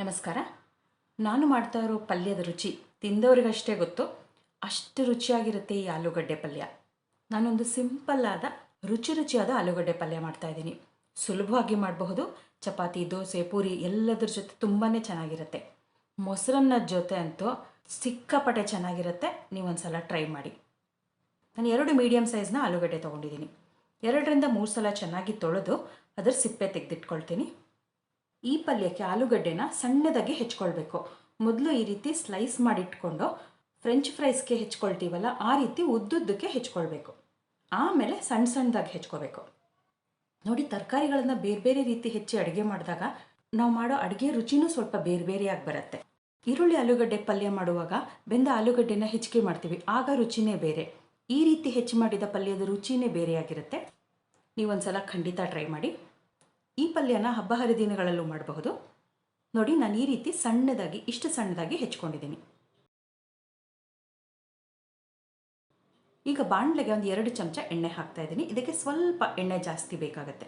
ನಮಸ್ಕಾರ. ನಾನು ಮಾಡ್ತಾ ಇರೋ ಪಲ್ಯದ ರುಚಿ ತಿಂದವ್ರಿಗಷ್ಟೇ ಗೊತ್ತು. ಅಷ್ಟು ರುಚಿಯಾಗಿರುತ್ತೆ ಈ ಆಲೂಗಡ್ಡೆ ಪಲ್ಯ. ನಾನೊಂದು ಸಿಂಪಲ್ ಆದ, ರುಚಿ ರುಚಿಯಾದ ಆಲೂಗಡ್ಡೆ ಪಲ್ಯ ಮಾಡ್ತಾ ಇದ್ದೀನಿ. ಸುಲಭವಾಗಿ ಮಾಡಬಹುದು. ಚಪಾತಿ, ದೋಸೆ, ಪೂರಿ ಎಲ್ಲದ್ರ ಜೊತೆ ತುಂಬಾ ಚೆನ್ನಾಗಿರುತ್ತೆ. ಮೊಸರನ್ನದ ಜೊತೆ ಅಂತೂ ಸಿಕ್ಕಾಪಟ್ಟೆ ಚೆನ್ನಾಗಿರುತ್ತೆ. ನೀವೊಂದ್ಸಲ ಟ್ರೈ ಮಾಡಿ. ನಾನು ಎರಡು ಮೀಡಿಯಮ್ ಸೈಜ್ನ ಆಲೂಗಡ್ಡೆ ತೊಗೊಂಡಿದ್ದೀನಿ. ಎರಡರಿಂದ ಮೂರು ಸಲ ಚೆನ್ನಾಗಿ ತೊಳೆದು ಅದರ ಸಿಪ್ಪೆ ತೆಗೆದಿಟ್ಕೊಳ್ತೀನಿ. ಈ ಪಲ್ಯಕ್ಕೆ ಆಲೂಗಡ್ಡೆನ ಸಣ್ಣದಾಗಿ ಹೆಚ್ಕೊಳ್ಬೇಕು. ಮೊದಲು ಈ ರೀತಿ ಸ್ಲೈಸ್ ಮಾಡಿಟ್ಕೊಂಡು ಫ್ರೆಂಚ್ ಫ್ರೈಸ್ಗೆ ಹೆಚ್ಕೊಳ್ತೀವಲ್ಲ, ಆ ರೀತಿ ಉದ್ದುದ್ದಕ್ಕೆ ಹೆಚ್ಕೊಳ್ಬೇಕು. ಆಮೇಲೆ ಸಣ್ಣ ಸಣ್ಣದಾಗಿ ಹೆಚ್ಕೋಬೇಕು ನೋಡಿ, ತರಕಾರಿಗಳನ್ನು ಬೇರೆ ಬೇರೆ ರೀತಿ ಹೆಚ್ಚಿ ಅಡುಗೆ ಮಾಡಿದಾಗ ನಾವು ಮಾಡೋ ಅಡುಗೆ ರುಚಿನೂ ಸ್ವಲ್ಪ ಬೇರೆ ಬೇರೆಯಾಗಿ ಬರುತ್ತೆ. ಈರುಳ್ಳಿ ಆಲೂಗಡ್ಡೆ ಪಲ್ಯ ಮಾಡುವಾಗ ಬೆಂದ ಆಲೂಗಡ್ಡೆನ ಹೆಚ್ಚಿಗೆ ಮಾಡ್ತೀವಿ, ಆಗ ರುಚಿನೇ ಬೇರೆ. ಈ ರೀತಿ ಹೆಚ್ಚು ಮಾಡಿದ ಪಲ್ಯದ ರುಚಿನೇ ಬೇರೆಯಾಗಿರುತ್ತೆ. ನೀವೊಂದ್ಸಲ ಖಂಡಿತ ಟ್ರೈ ಮಾಡಿ. ಈ ಪಲ್ಯನ ಹಬ್ಬ ಹರಿದಿನಗಳಲ್ಲೂ ಮಾಡಬಹುದು. ನೋಡಿ, ನಾನು ಈ ರೀತಿ ಸಣ್ಣದಾಗಿ, ಇಷ್ಟು ಸಣ್ಣದಾಗಿ ಹೆಚ್ಕೊಂಡಿದ್ದೀನಿ. ಈಗ ಬಾಣಲೆಗೆ ಒಂದು ಎರಡು ಚಮಚ ಎಣ್ಣೆ ಹಾಕ್ತಾ ಇದ್ದೀನಿ. ಇದಕ್ಕೆ ಸ್ವಲ್ಪ ಎಣ್ಣೆ ಜಾಸ್ತಿ ಬೇಕಾಗುತ್ತೆ.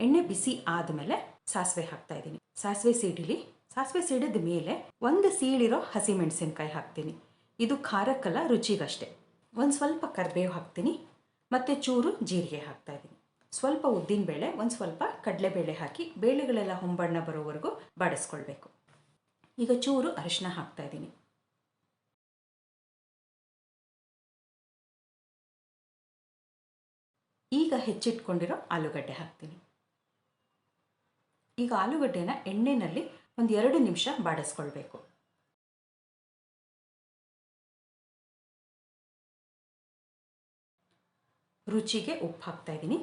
ಎಣ್ಣೆ ಬಿಸಿ ಆದಮೇಲೆ ಸಾಸಿವೆ ಹಾಕ್ತಾ ಇದ್ದೀನಿ. ಸಾಸಿವೆ ಸೀಡಿಲಿ ಸಾಸಿವೆ ಸಿಡಿದ ಮೇಲೆ ಒಂದು ಸೀಳಿರೋ ಹಸಿಮೆಣಸಿನ್ಕಾಯಿ ಹಾಕ್ತೀನಿ. ಇದು ಖಾರಕ್ಕಲ್ಲ, ರುಚಿಗಷ್ಟೇ. ಒಂದು ಸ್ವಲ್ಪ ಕರಿಬೇವು ಹಾಕ್ತೀನಿ. ಮತ್ತು ಚೂರು ಜೀರಿಗೆ ಹಾಕ್ತಾ ಇದ್ದೀನಿ. ಸ್ವಲ್ಪ ಉದ್ದಿನ ಬೇಳೆ, ಒಂದು ಸ್ವಲ್ಪ ಕಡಲೆಬೇಳೆ ಹಾಕಿ ಬೇಳೆಗಳೆಲ್ಲ ಹೊಂಬಣ್ಣ ಬರೋವರೆಗೂ ಬಾಡಿಸ್ಕೊಳ್ಬೇಕು. ಈಗ ಚೂರು ಅರಿಶಿನ ಹಾಕ್ತಾ ಇದ್ದೀನಿ. ಈಗ ಹೆಚ್ಚಿಟ್ಕೊಂಡಿರೋ ಆಲೂಗಡ್ಡೆ ಹಾಕ್ತೀನಿ. ಈಗ ಆಲೂಗಡ್ಡೆನ ಎಣ್ಣೆಯಲ್ಲಿ ಒಂದು ಎರಡು ನಿಮಿಷ ಬಾಡಿಸ್ಕೊಳ್ಬೇಕು. ರುಚಿಗೆ ಉಪ್ಪು ಹಾಕ್ತಾ ಇದ್ದೀನಿ.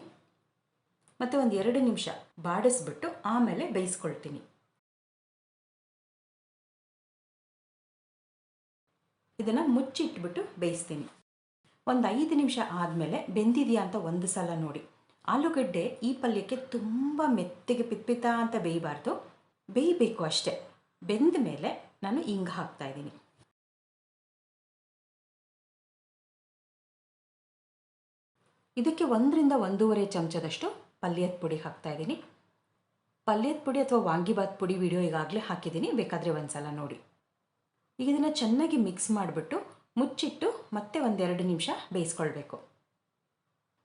ಮತ್ತು ಒಂದು ಎರಡು ನಿಮಿಷ ಬಾಡಿಸ್ಬಿಟ್ಟು ಆಮೇಲೆ ಬೇಯಿಸ್ಕೊಳ್ತೀನಿ. ಇದನ್ನು ಮುಚ್ಚಿಟ್ಬಿಟ್ಟು ಬೇಯಿಸ್ತೀನಿ. ಒಂದು ಐದು ನಿಮಿಷ ಆದಮೇಲೆ ಬೆಂದಿದೆಯಾ ಅಂತ ಒಂದು ಸಲ ನೋಡಿ. ಆಲೂಗಡ್ಡೆ ಈ ಪಲ್ಯಕ್ಕೆ ತುಂಬ ಮೆತ್ತಗೆ ಪಿತ್ಪಿತ ಅಂತ ಬೇಯಬಾರ್ದು. ಬೇಯಬೇಕು ಅಷ್ಟೇ. ಬೆಂದ ಮೇಲೆ ನಾನು ಹಿಂಗೆ ಹಾಕ್ತಾ ಇದ್ದೀನಿ. ಇದಕ್ಕೆ ಒಂದರಿಂದ ಒಂದೂವರೆ ಚಮಚದಷ್ಟು ಪಲ್ಯದ ಪುಡಿ ಹಾಕ್ತಾ ಇದ್ದೀನಿ. ಪಲ್ಯದ ಪುಡಿ ಅಥವಾ ವಾಂಗಿಬಾತ್ ಪುಡಿ ವಿಡಿಯೋ ಈಗಾಗಲೇ ಹಾಕಿದ್ದೀನಿ. ಬೇಕಾದರೆ ಒಂದ್ಸಲ ನೋಡಿ. ಈಗ ಇದನ್ನು ಚೆನ್ನಾಗಿ ಮಿಕ್ಸ್ ಮಾಡಿಬಿಟ್ಟು ಮುಚ್ಚಿಟ್ಟು ಮತ್ತೆ ಒಂದೆರಡು ನಿಮಿಷ ಬೇಯಿಸ್ಕೊಳ್ಬೇಕು.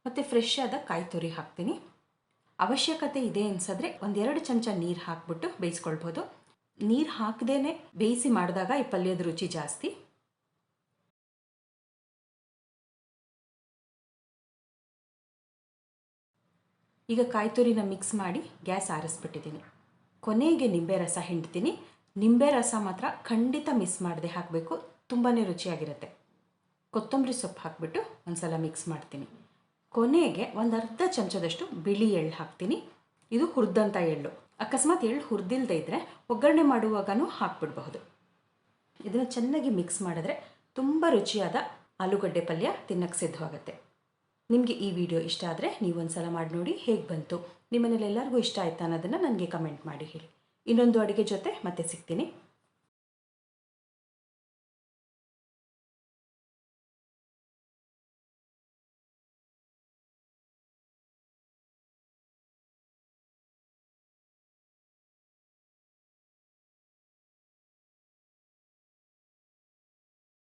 ಮತ್ತು ಫ್ರೆಶ್ ಆದ ಕಾಯಿ ತುರಿ ಹಾಕ್ತೀನಿ. ಅವಶ್ಯಕತೆ ಇದೆ ಅನ್ಸಿದ್ರೆ ಒಂದೆರಡು ಚಮಚ ನೀರು ಹಾಕ್ಬಿಟ್ಟು ಬೇಯಿಸ್ಕೊಳ್ಬೋದು. ನೀರು ಹಾಕದೇ ಬೇಯಿಸಿ ಮಾಡಿದಾಗ ಈ ಪಲ್ಯದ ರುಚಿ ಜಾಸ್ತಿ. ಈಗ ಕಾಯಿ ತುರಿನ ಮಿಕ್ಸ್ ಮಾಡಿ ಗ್ಯಾಸ್ ಆರಿಸ್ಬಿಟ್ಟಿದ್ದೀನಿ. ಕೊನೆಗೆ ನಿಂಬೆ ರಸ ಹಿಂಡ್ತೀನಿ. ನಿಂಬೆ ರಸ ಮಾತ್ರ ಖಂಡಿತ ಮಿಸ್ ಮಾಡದೆ ಹಾಕಬೇಕು. ತುಂಬಾ ರುಚಿಯಾಗಿರುತ್ತೆ. ಕೊತ್ತಂಬರಿ ಸೊಪ್ಪು ಹಾಕಿಬಿಟ್ಟು ಒಂದ್ಸಲ ಮಿಕ್ಸ್ ಮಾಡ್ತೀನಿ. ಕೊನೆಗೆ ಒಂದು ಅರ್ಧ ಚಮಚದಷ್ಟು ಬಿಳಿ ಎಳ್ಳು ಹಾಕ್ತೀನಿ. ಇದು ಹುರಿದಂಥ ಎಳ್ಳು. ಅಕಸ್ಮಾತ್ ಎಳ್ಳು ಹುರಿದಿಲ್ಲದೆ ಇದ್ದರೆ ಒಗ್ಗರಣೆ ಮಾಡುವಾಗನೂ ಹಾಕ್ಬಿಡ್ಬಹುದು. ಇದನ್ನು ಚೆನ್ನಾಗಿ ಮಿಕ್ಸ್ ಮಾಡಿದ್ರೆ ತುಂಬ ರುಚಿಯಾದ ಆಲೂಗಡ್ಡೆ ಪಲ್ಯ ತಿನ್ನಕ್ಕೆ ಸಿದ್ಧವಾಗುತ್ತೆ. ನಿಮಗೆ ಈ ವಿಡಿಯೋ ಇಷ್ಟ ಆದರೆ ನೀವು ಸಲ ಮಾಡಿ ನೋಡಿ ಹೇಗೆ ಬಂತು. ನಿಮ್ಮನೇಲಿ ಎಲ್ಲರಿಗೂ ಇಷ್ಟ ಆಯ್ತಾ ಅನ್ನೋದನ್ನು ನನಗೆ ಕಮೆಂಟ್ ಮಾಡಿ ಹೇಳಿ. ಇನ್ನೊಂದು ಅಡುಗೆ ಜೊತೆ ಮತ್ತೆ ಸಿಗ್ತೀನಿ.